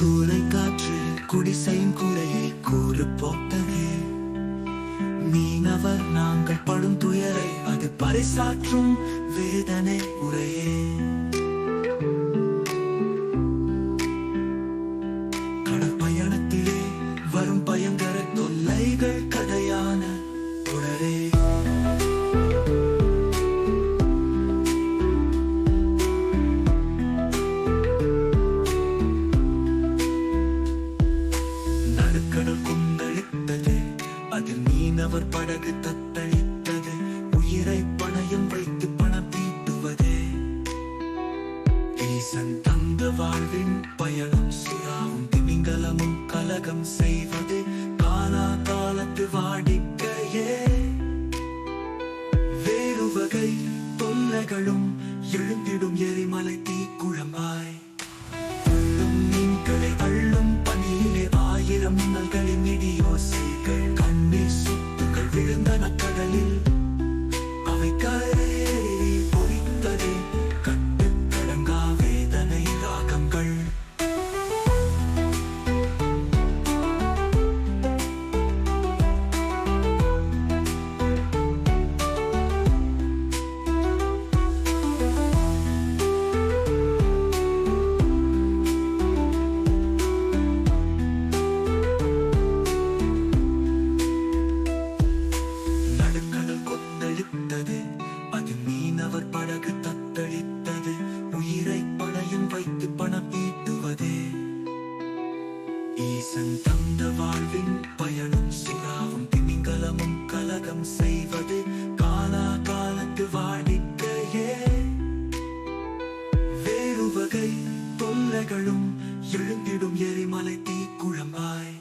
சூழல் காற்று குடிசையும் குறையே கூறு போட்டது. மீனவர் நாங்கள் படும் துயரை அது பறைசாற்றும் வேதனை உரையே. கடற்பயணத்திலே வரும் பயங்கர தொல்லைகள் கதையான தொடரே அவர் படகு தத்தளித்தது. உயிரை பணயம் வைத்து பணம் தீட்டுவதே. ஈசன் தந்த வாழ்வின் பயணம் சுறாவும் திமிங்கலமும் கலகம் செய்வது காலா காலத்து வாடிக்கையே. வேறு வகை தொல்லைகளும் எழுந்திடும் எரிமலை தீக்குழம்பாய். துள்ளும் மீன்களை அள்ளும் பணியிலே ஆயிரம் நல்க எழுந்திடும் எரிமலை தீக்குழம்பாய்.